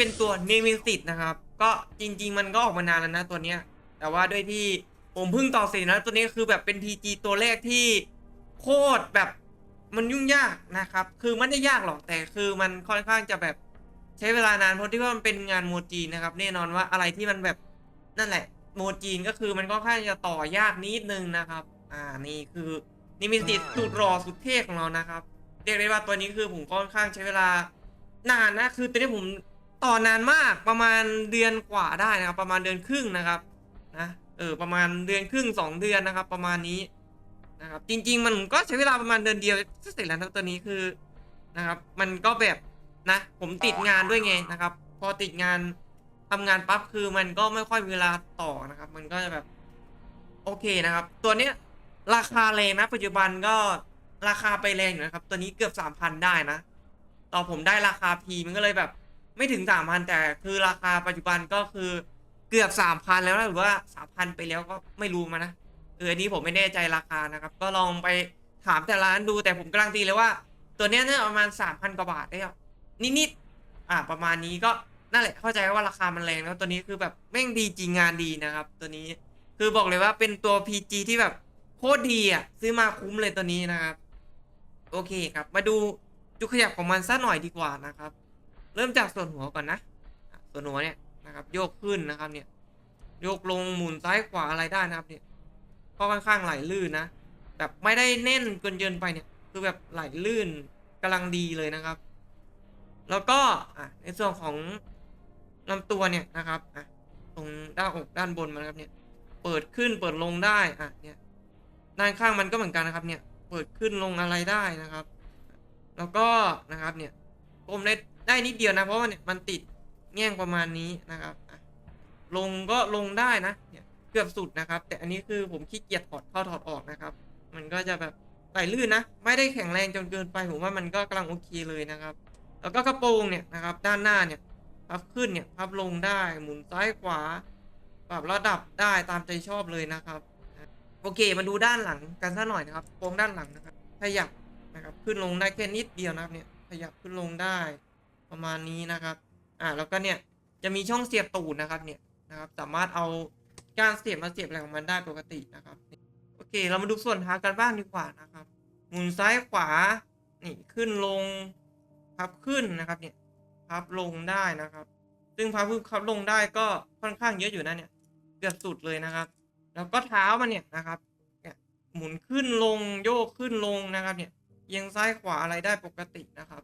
ี้เป็นตัวเนมิสิตนะครับ ก็จริง ๆ มันก็ออกมานานแล้วนะตัวเนี้ย แต่ว่าด้วยที่ผมเพิ่งต่อเสร็จนะตัวนี้คือแบบเป็น PG ตัวแรกที่โคตรแบบมันยุ่งยากนะครับ คือมันไม่ยากหรอกแต่คือมันค่อนข้างจะแบบใช้เวลานานเพราะที่ว่ามันเป็นงานโมจีนะครับ แน่นอนว่าอะไรที่มันแบบนั่นแหละโมจีนก็คือมันก็ค่อนข้างจะต่อยากนิดนึงนะครับ อ่านี่คือนิมิติสุดรอสุดเท่ของเรานะครับ เรียกได้ว่าตัวนี้คือผมค่อนข้างใช้เวลานานนะ คือตัวนี้ผม ต่อนานมากประมาณเดือนกว่าได้นะครับ ประมาณเดือนครึ่งนะครับนะเออประมาณเดือนครึ่งสองเดือนนะครับ ประมาณนี้นะครับจริง ๆ มันก็ใช้เวลาประมาณเดือนเดียวเสร็จแล้วตัวนี้คือนะครับ มันก็แบบนะ ผมติดงานด้วยไงนะครับ พอติดงานทำงานปั๊บคือมันก็ไม่ค่อยเวลาต่อนะครับ มันก็จะแบบโอเคนะครับ ตัวเนี้ยราคาแรงนะ ปัจจุบันก็ราคาไปแรงอยู่นะครับ ตัวนี้เกือบสามพันได้นะต่อผมได้ราคาพีมันก็เลยแบบ ไม่ถึงสามพันแต่คือราคาปัจจุบันก็คือเกือบสามพันแล้วนะหรือว่าสามพันไปแล้วก็ไม่รู้มานะเอออันนี้ผมไม่แน่ใจราคานะครับ ก็ลองไปถามแต่ร้านดูแต่ผมกำลังตีเลยว่า ตัวเนี้ยเนี่ยประมาณสามพันกว่าบาทได้ครับนิดๆอ่าประมาณนี้ก็นั่นแหละเข้าใจว่าราคามันแรงแล้วตัวนี้คือแบบแม่งดีจริงงานดีนะครับ ตัวนี้คือบอกเลยว่าเป็นตัว PG ที่แบบโคตรดีอะซื้อมาคุ้มเลยตัวนี้นะครับ โอเคครับ มาดูจุดขยับของมันสักหน่อยดีกว่านะครับ เริ่มจากส่วนหัวก่อนนะ ส่วนหัวเนี่ยนะครับ โยกขึ้นนะครับเนี่ย โยกลงหมุนซ้ายขวาอะไรได้นะครับเนี่ยก็ค่อนข้างไหลลื่นนะ แบบไม่ได้แน่นจนเกินไปเนี่ย คือแบบไหลลื่นกำลังดีเลยนะครับ แล้วก็อะในส่วนของลำตัวเนี่ยนะครับอะตรงด้านอกด้านบนมันครับเนี่ย เปิดขึ้นเปิดลงได้อะเนี่ยด้านข้างมันก็เหมือนกันนะครับเนี่ย เปิดขึ้นลงอะไรได้นะครับ แล้วก็นะครับเนี่ย ผมได้ได้นิดเดียวนะ เพราะว่าเนี่ยมันติดแง่งประมาณนี้นะครับลงก็ลงได้นะเนี่ยเกือบสุดนะครับ แต่อันนี้คือผมขี้เกียจถอดเข้าถอดออกนะครับ มันก็จะแบบไหลลื่นนะ ไม่ได้แข็งแรงจนเกินไปผมว่ามันก็กำลังโอเคเลยนะครับ แล้วก็กระโปรงเนี่ยนะครับ ด้านหน้าเนี่ยพับขึ้นเนี่ยพับลงได้หมุนซ้ายขวา ปรับระดับได้ตามใจชอบเลยนะครับโอเคมาดูด้านหลังกันสักหน่อยนะครับโครงด้านหลังนะครับขยับนะครับขึ้นลงได้แค่นิดเดียวนะครับเนี่ย ขยับขึ้นลงได้ ประมาณนี้นะครับ อ่าแล้วก็เนี่ยจะมีช่องเสียบตูดนะครับเนี่ยนะครับ สามารถเอาการเสียบมาเสียบอะไรของมันได้ปกตินะครับ โอเค เรามาดูส่วนท้ายกันบ้างดีกว่านะครับ หมุนซ้ายขวา นี่ขึ้นลง พับขึ้นนะครับเนี่ย พับลงได้นะครับ ซึ่งพับขึ้นพับลงได้ก็ค่อนข้างเยอะอยู่นะเนี่ยเกือบสุดเลยนะครับ แล้วก็เท้ามันเนี่ยนะครับ เนี่ยหมุนขึ้นลงโยกขึ้นลงนะครับเนี่ย เอียงซ้ายขวาอะไรได้ปกตินะครับ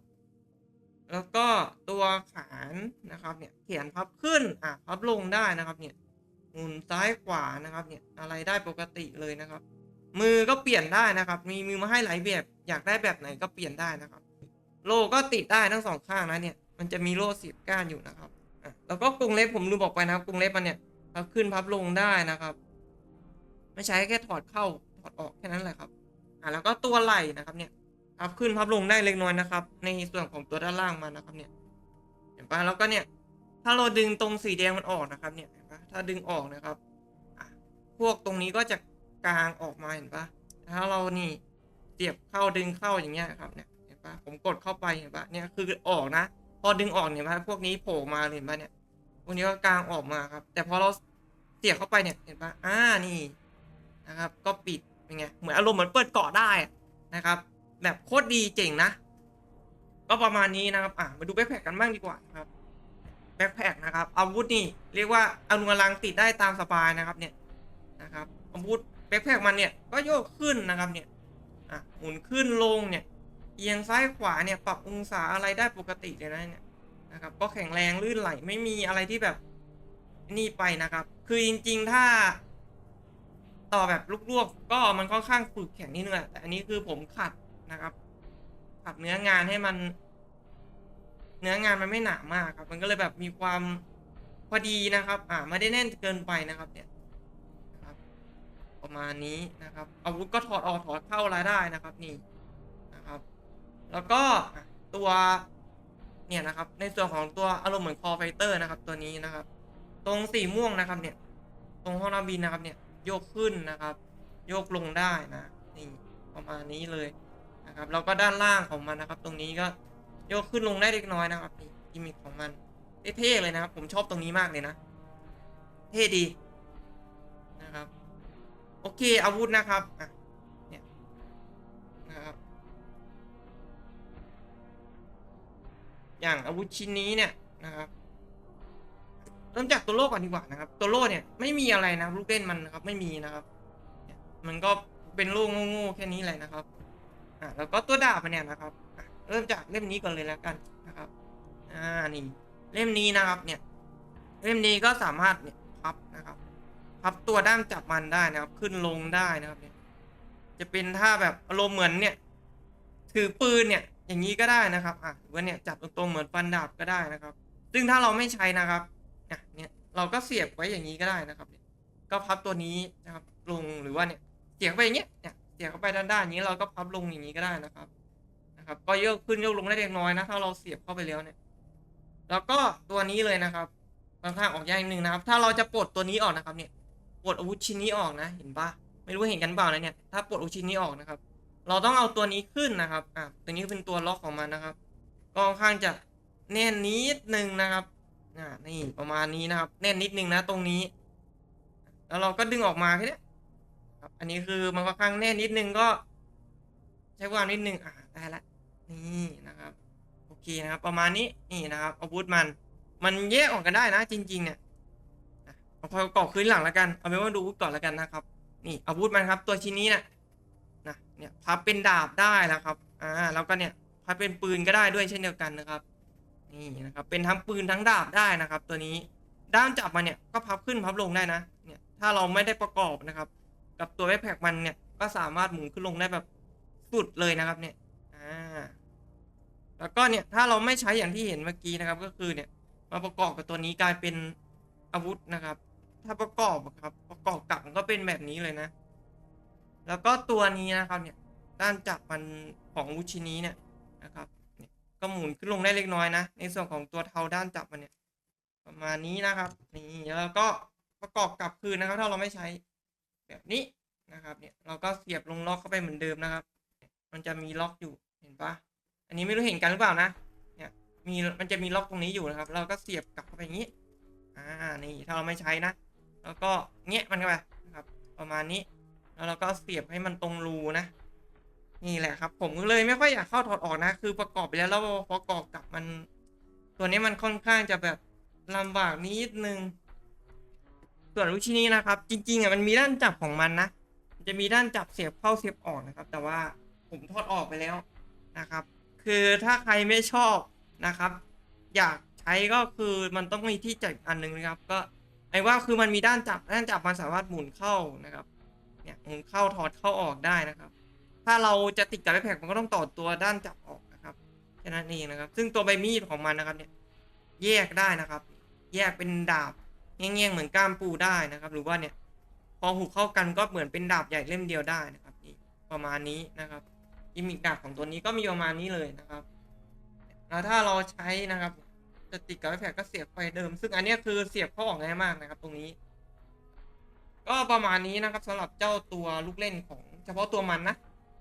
แล้วก็ตัวขานนะครับเนี่ยแขนพับขึ้นอะพับลงได้นะครับเนี่ยหมุนซ้ายขวานะครับเนี่ยอะไรได้ปกติเลยนะครับ มือก็เปลี่ยนได้นะครับ มีมือมาให้หลายแบบ อยากได้แบบไหนก็เปลี่ยนได้นะครับ โล่ก็ติดได้ทั้งสองข้างนะเนี่ยมันจะมีโล่สียบก้านอยู่นะครับอะแล้วก็กรงเล็บผมลืมบอกไปนะครับกรงเล็บมันเนี่ยพับขึ้นพับลงได้นะครับ ไม่ใช้แค่ถอดเข้าถอดออกแค่นั้นแหละครับอะแล้วก็ตัวไหล่นะครับเนี่ย พับขึ้นพับลงได้เล็กน้อยนะครับ ในส่วนของตัวด้านล่างมันนะครับ เนี่ย เห็นปะแล้วก็เนี่ย ถ้าเราดึงตรงสีแดงมันออกนะครับ เนี่ยเห็นปะถ้าดึงออกนะครับพวกตรงนี้ก็จะกลางออกมาเห็นปะถ้าเรานี่เสียบเข้าดึงเข้าอย่างเงี้ยครับเนี่ยเห็นปะผมกดเข้าไปเห็นปะเนี่ยคือออกนะ พอดึงออกเนี่ยปะพวกนี้โผล่มาเห็นปะเนี่ยพวกนี้ก็กลางออกมาครับ แต่พอเราเสียบเข้าไปเนี่ยเห็นปะอ่านี่นะครับ ก็ปิดเป็นไงเหมือนอารมณ์เหมือนเปิดเกาะได้นะครับ แบบโคตรดีเจ๋งนะ ก็ประมาณนี้นะครับ อะ มาดูแบ็คแพคกันบ้างดีกว่าครับ แบ็คแพคนะครับ อาวุธนี่เรียกว่าอนุกำลังติดได้ตามสบายนะครับเนี่ยนะครับ อาวุธแบ็คแพคมันเนี่ยก็โยกขึ้นนะครับเนี่ย อะ หมุนขึ้นลงเนี่ย เอียงซ้ายขวาเนี่ยปรับองศาอะไรได้ปกติเลยนะเนี่ยนะครับ ก็แข็งแรงลื่นไหลไม่มีอะไรที่แบบนี่ไปนะครับ คือจริง ๆ ถ้าต่อแบบลวกๆก็มันค่อนข้างฝึกแข็งนิดนึงแหละแต่อันนี้คือผมขัด นะครับขัดเนื้องานให้มัน เนื้องานมันไม่หนามากครับ มันก็เลยแบบมีความพอดีนะครับ อ่าไม่ได้แน่นเกินไปนะครับ เนี่ยนะครับ ประมาณนี้นะครับอาวุธก็ถอดออกถอดเข้าอะไรได้นะครับ นี่นะครับ แล้วก็ตัวเนี่ยนะครับ ในส่วนของตัวอารมณ์เหมือนคอไฟเตอร์นะครับ ตัวนี้นะครับ ตรงสีม่วงนะครับ เนี่ย ตรงห้องน้ำบินนะครับ เนี่ย โยกขึ้นนะครับ โยกลงได้นะ นี่ประมาณนี้เลย นะครับแล้วก็ด้านล่างของมันนะครับ ตรงนี้ก็โยกขึ้นลงได้เล็กน้อยนะครับนี่กิมมิคของมันเท่ๆเลยนะครับ ผมชอบตรงนี้มากเลยนะ เท่ดีนะครับ โอเคอาวุธนะครับอะเนี่ยนะครับ อย่างอาวุธชิ้นนี้เนี่ยนะครับเริ่มจากตัวโล่ก่อนดีกว่านะครับ ตัวโล่เนี่ยไม่มีอะไรนะลูกเล่นมันนะครับ ไม่มีนะครับ มันก็เป็นโล่โง่ๆแค่นี้เลยนะครับ อะแล้วก็ตัวดาบมันเนี่ยนะครับเริ่มจากเล่มนี้ก่อนเลยแล้วกันนะครับอ่านี่เล่มนี้นะครับเนี่ยเล่มนี้ก็สามารถเนี่ยพับนะครับพับตัวด้ามจับมันได้นะครับ ขึ้นลงได้นะครับเนี่ยจะเป็นท่าแบบอารมณ์เหมือนเนี่ยถือปืนเนี่ยอย่างนี้ก็ได้นะครับอะหรือว่าเนี่ยจับตรงๆเหมือนฟันดาบก็ได้นะครับ ซึ่งถ้าเราไม่ใช้นะครับอะเนี่ยเราก็เสียบไว้อย่างนี้ก็ได้นะครับเนี่ยก็พับตัวนี้นะครับลงหรือว่าเนี่ยเสียบไปอย่างเงี้ยเนี่ย เสียบเข้าไปด้านๆอย่างนี้เราก็พับลงอย่างนี้ก็ได้นะครับนะครับ ก็โยกขึ้นยกลงได้เล็กน้อยนะถ้าเราเสียบเข้าไปแล้วเนี่ยแล้วก็ตัวนี้เลยนะครับค่อนข้างออกยากนิดนึงนะครับ ถ้าเราจะปลดตัวนี้ออกนะครับเนี่ยปลดอาวุธชิ้นนี้ออกนะ เห็นปะไม่รู้เห็นกันเปล่านะเนี่ยถ้าปลดอาวุธชิ้นนี้ออกนะครับ เราต้องเอาตัวนี้ขึ้นนะครับอะตัวนี้เป็นตัวล็อกของมันนะครับก็ค่อนข้างจะแน่นนิดนึงนะครับอ่านี่ประมาณนี้นะครับ แน่นนิดนึงนะตรงนี้ แล้วเราก็ดึงออกมาแค่นี้ ครับ อันนี้คือมันค่อนข้างแน่นนิดนึงก็ ใช้ความนิดนึงอ่าได้ละ นี่นะครับ โอเคนะครับ ประมาณนี้นี่นะครับอาวุธมัน มันแยกออกกันได้นะ จริง ๆ เนี่ยเอาพอประกอบคืนหลังแล้วกันเอาเป็นว่าดูวุธก่อนแล้วกันนะครับ นี่อาวุธมันครับ ตัวชิ้นนี้นี่ยนะเนี่ยพับเป็นดาบได้แล้วครับอ่าแล้วก็เนี่ยพับเป็นปืนก็ได้ด้วยเช่นเดียวกันนะครับ นี่นะครับ เป็นทั้งปืนทั้งดาบได้นะครับ ตัวนี้ด้ามจับมันเนี่ยก็พับขึ้นพับลงได้นะ เนี่ยถ้าเราไม่ได้ประกอบนะครับ กับตัวแบ็คแพคมันเนี่ยก็สามารถหมุนขึ้นลงได้แบบสุดเลยนะครับเนี่ย อ่า แล้วก็เนี่ยถ้าเราไม่ใช้อย่างที่เห็นเมื่อกี้นะครับ ก็คือเนี่ยมาประกอบกับตัวนี้กลายเป็นอาวุธนะครับ ถ้าประกอบอะครับ ประกอบกลับมันก็เป็นแบบนี้เลยนะ แล้วก็ตัวนี้นะครับเนี่ยด้านจับมันของวุชินนี้เนี่ยนะครับเนี่ยก็หมุนขึ้นลงได้เล็กน้อยนะ ในส่วนของตัวเทาด้านจับมันเนี่ยประมาณนี้นะครับ นี่แล้วก็ประกอบกลับคืนนะครับ ถ้าเราไม่ใช้ แบบนี้นะครับเนี่ยเราก็เสียบลงล็อกเข้าไปเหมือนเดิมนะครับ มันจะมีล็อกอยู่เห็นปะอันนี้ไม่รู้เห็นกันหรือเปล่านะเนี่ยมีมันจะมีล็อกตรงนี้อยู่นะครับ เราก็เสียบกลับเข้าไปอย่างนี้อ่านี่ถ้าเราไม่ใช้นะ แล้วก็เงี้ยมันเข้าไปนะครับ ประมาณนี้ แล้วเราก็เสียบให้มันตรงรูนะ นี่แหละครับ ผมเลยไม่ค่อยอยากเข้าถอดออกนะ คือประกอบไปแล้วแล้วประกอบกลับมัน ตัวนี้มันค่อนข้างจะแบบลำบากนิดนึง ส่วนลูกชิ้นนี้นะครับ จริงๆอะมันมีด้านจับของมันนะมันจะมีด้านจับเสียบเข้าเสียบออกนะครับ แต่ว่าผมถอดออกไปแล้วนะครับ คือถ้าใครไม่ชอบนะครับ อยากใช้ก็คือมันต้องมีที่จับอันหนึ่งนะครับ ก็ไอ้ว่าคือมันมีด้านจับด้านจับมันสามารถหมุนเข้านะครับเนี่ยหมุนเข้าถอดเข้าออกได้นะครับ ถ้าเราจะติดกับไอแพดมันก็ต้องต่อตัวด้านจับออกนะครับแค่นั้นเองนะครับ ซึ่งตัวใบมีดของมันนะครับเนี่ยแยกได้นะครับ แยกเป็นดาบ แง่งๆเหมือนก้ามปูได้นะครับ หรือว่าเนี่ยพอหุกเข้ากันก็เหมือนเป็นดาบใหญ่เล่มเดียวได้นะครับนี่ประมาณนี้นะครับกิมมิกดาบของตัวนี้ก็มีประมาณนี้เลยนะครับ แล้วถ้าเราใช้นะครับจะติดกับไอแพดก็เสียบไฟเดิม ซึ่งอันนี้คือเสียบเข้าออกง่ายมากนะครับ ตรงนี้ ก็ประมาณนี้นะครับสำหรับเจ้าตัวลูกเล่นของ เฉพาะตัวมันนะ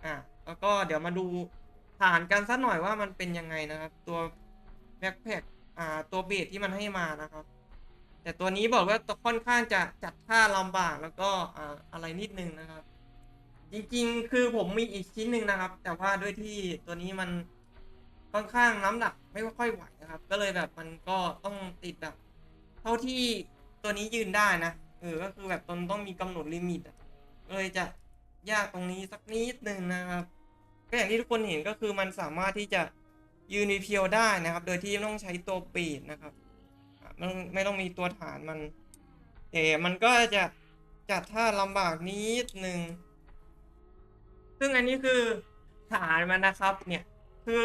อ่าแล้วก็เดี๋ยวมาดูฐานกันสักหน่อยว่ามันเป็นยังไงนะครับ ตัวแบ็คแพคอ่าตัวเบสที่มันให้มานะครับ แต่ตัวนี้บอกว่าค่อนข้างจะจัดท่าลำบากแล้วก็อะไรนิดนึงนะครับ จริงๆ คือผมมีอีกชิ้นหนึ่งนะครับ แต่ว่าด้วยที่ตัวนี้มันค่อนข้างน้ำหนักไม่ค่อยไหวนะครับ ก็เลยแบบมันก็ต้องติดแบบ เท่าที่ตัวนี้ยืนได้นะเออก็คือแบบตนต้องมีกำหนดลิมิตเลยจะยากตรงนี้สักนิดนึงนะครับก็อย่างที่ทุกคนเห็นก็คือมันสามารถที่จะยืนเพียวได้นะครับ โดยที่ไม่ต้องใช้ตัวปีดนะครับ มันไม่ต้องมีตัวฐานมันแต่มันก็จะจัดท่าลำบากนิดนึง ซึ่งอันนี้คือฐานมันนะครับ เนี่ย คือ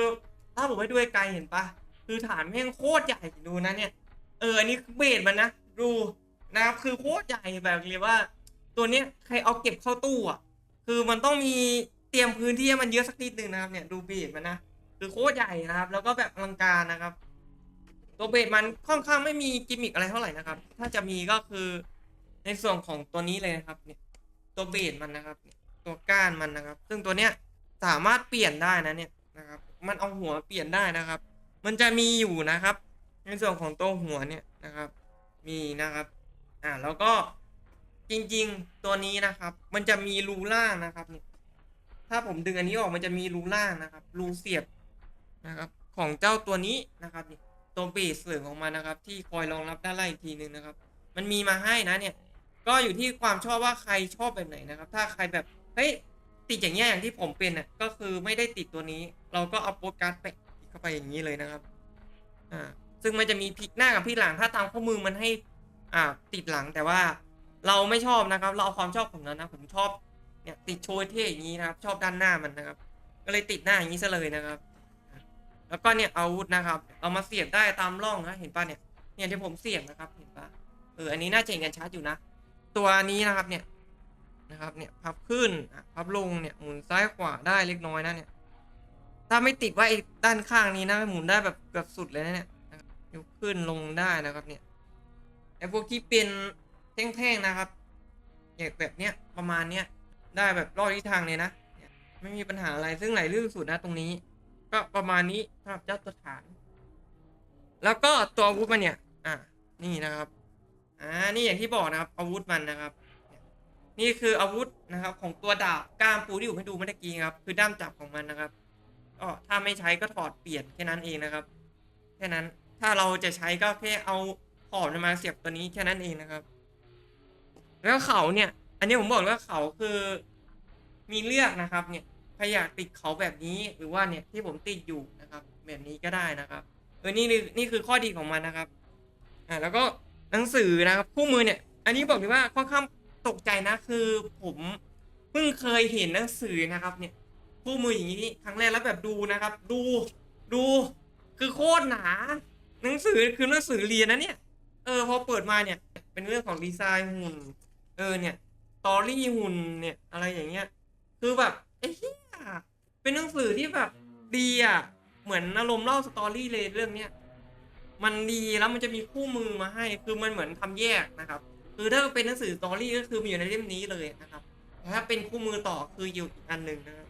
ถ้าผมให้ด้วยไกลเห็นปะคือฐานแม่งโคตรใหญ่ดูนะเนี่ย เอออันนี้เบสมันนะดูนะครับคือโคตรใหญ่แบบเรียกว่า ตัวเนี้ยใครเอาเก็บเข้าตู้อะ คือมันต้องมีเตรียมพื้นที่ให้มันเยอะสักนิดนึงนะครับเนี่ยดูเบสมันนะคือโคตรใหญ่นะครับ แล้วก็แบบอลังการนะครับ ตัวเบสมันค่อนข้างไม่มีกิมมิคอะไรเท่าไหร่นะครับ ถ้าจะมีก็คือในส่วนของตัวนี้เลยนะครับเนี่ยตัวเบสมันนะครับ ตัวก้านมันนะครับ ซึ่งตัวเนี้ยสามารถเปลี่ยนได้นะเนี่ยนะครับ มันเอาหัวเปลี่ยนได้นะครับ มันจะมีอยู่นะครับ ในส่วนของตัวหัวเนี่ยนะครับ มีนะครับ อ่าแล้วก็จริงๆตัวนี้นะครับ มันจะมีรูล่างนะครับเนี่ยถ้าผมดึงอันนี้ออกมันจะมีรูล่างนะครับ รูเสียบนะครับ ของเจ้าตัวนี้นะครับนี่ ตัวปีกเสื่อของมันนะครับ ที่คอยรองรับด้านล่างอีกทีนึงนะครับ มันมีมาให้นะเนี่ย ก็อยู่ที่ความชอบว่าใครชอบแบบไหนนะครับ ถ้าใครแบบเฮ้ยติดอย่างเงี้ยอย่างที่ผมเป็นน่ะก็คือไม่ได้ติดตัวนี้ เราก็เอาโปรการ์ดแปเข้าไปอย่างนี้เลยนะครับอ่าซึ่งมันจะมีพลิกหน้ากับพลิกหลังถ้าตามข้อมือมันให้อ่าติดหลังแต่ว่าเราไม่ชอบนะครับ เราเอาความชอบของเรานะ ผมชอบเนี่ยติดโชว์เท่อย่างนี้นะครับ ชอบด้านหน้ามันนะครับ ก็เลยติดหน้าอย่างนี้ซะเลยนะครับ แล้วก็เนี่ยอาวุธนะครับ เอามาเสียบได้ตามร่องนะเห็นปะเนี่ยเนี่ยที่ผมเสียบนะครับเห็นปะเอออันนี้น่าจะเห็นกันชัดอยู่นะ ตัวนี้นะครับเนี่ยนะครับเนี่ยพับขึ้นพับลงเนี่ยหมุนซ้ายขวาได้เล็กน้อยนะเนี่ยถ้าไม่ติดว่าไอ้ด้านข้างนี้นะหมุนได้แบบเกือบสุดเลยนะเนี่ยยกขึ้นลงได้นะครับเนี่ยไอ้พวกที่เป็นแท่งๆนะครับอย่างแบบเนี้ยประมาณเนี้ยได้แบบรอดทิศทางเลยนะ ไม่มีปัญหาอะไรซึ่งไหลลื่นสุดนะตรงนี้ ก็ประมาณนี้สำหรับเจ้าตัวฐาน แล้วก็ตัวอาวุธมันเนี่ย อะนี่นะครับ อ่า นี่อย่างที่บอกนะครับ อาวุธมันนะครับ นี่คืออาวุธนะครับ ของตัวดาบก้ามปูที่ผมให้ดูเมื่อกี้ครับ คือด้ามจับของมันนะครับก็ถ้าไม่ใช้ก็ถอดเปลี่ยนแค่นั้นเองนะครับ แค่นั้น ถ้าเราจะใช้ก็แค่เอาขอบมาเสียบตัวนี้แค่นั้นเองนะครับ แล้วเขาเนี่ย อันนี้ผมบอกเลยว่าเขาคือมีเลือกนะครับ เนี่ย ครอยากติดเขาแบบนี้หรือว่าเนี่ยที่ผมติดอยู่นะครับ แบบนี้ก็ได้นะครับเออนี่นี่นี่คือข้อดีของมันนะครับอ่าแล้วก็หนังสือนะครับคู่มือเนี่ย อันนี้บอกเลยว่าค่อนข้างตกใจนะคือผมเพิ่งเคยเห็นหนังสือนะครับ เนี่ยคู่มืออย่างนี้ครั้งแรกแล้วแบบดูนะครับ ดูดูคือโคตรหนา หนังสือคือหนังสือเรียนนะเนี่ย เออพอเปิดมาเนี่ย เป็นเรื่องของดีไซน์หุ่น เออเนี่ยตอรี่หุ่นเนี่ยอะไรอย่างเงี้ย คือแบบเอ้เหี้ย เป็นหนังสือที่แบบดีอะ เหมือนอารมณ์เล่าสตอรี่เลยเรื่องเนี้ยมันดีแล้วมันจะมีคู่มือมาให้ คือมันเหมือนทำแยกนะครับ คือถ้าเป็นหนังสือสตอรี่ก็คือมีอยู่ในเล่มนี้เลยนะครับแต่ถ้าเป็นคู่มือต่อคืออยู่อีกอันหนึ่งนะครับ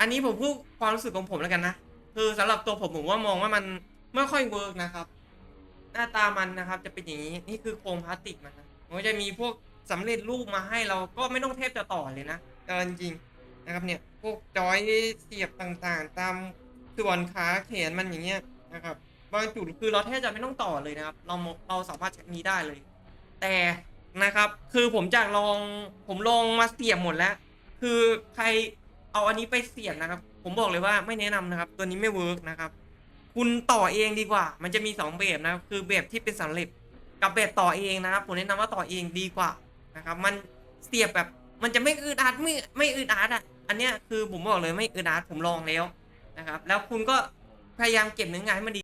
อันนี้ผมพูดความรู้สึกของผมแล้วกันนะคือสำหรับตัวผมผมว่ามองว่ามันไม่ค่อยเวิร์กนะครับ หน้าตามันนะครับจะเป็นอย่างนี้นี่คือโครงพลาสติกมันนะมันจะมีพวกสำเร็จรูปมาให้เราก็ไม่ต้องแทบจะต่อเลยนะจริง นะครับเนี่ยพวกจอยเสียบต่างๆ ตามส่วนขาแขนมันอย่างเงี้ยนะครับบางจุดคือเราแทบจะไม่ต้องต่อเลยนะครับ เราเราสามารถใช้นี้ได้เลย แต่นะครับคือผมจากลองผมลองมาเสียบหมดแล้ว คือใครเอาอันนี้ไปเสียบนะครับ ผมบอกเลยว่าไม่แนะนำนะครับ ตัวนี้ไม่เวิร์กนะครับ คุณต่อเองดีกว่า มันจะมีสองแบบนะครับ คือแบบที่เป็นสำเร็จกับแบบต่อเองนะครับ ผมแนะนำว่าต่อเองดีกว่านะครับ มันเสียบแบบมันจะไม่อึดอัดไม่ไม่อึดอัดอะ อันเนี้ยคือผมบอกเลยไม่อึดอัดผมลองแล้วนะครับ แล้วคุณก็พยายามเก็บเนื้องานให้มันดี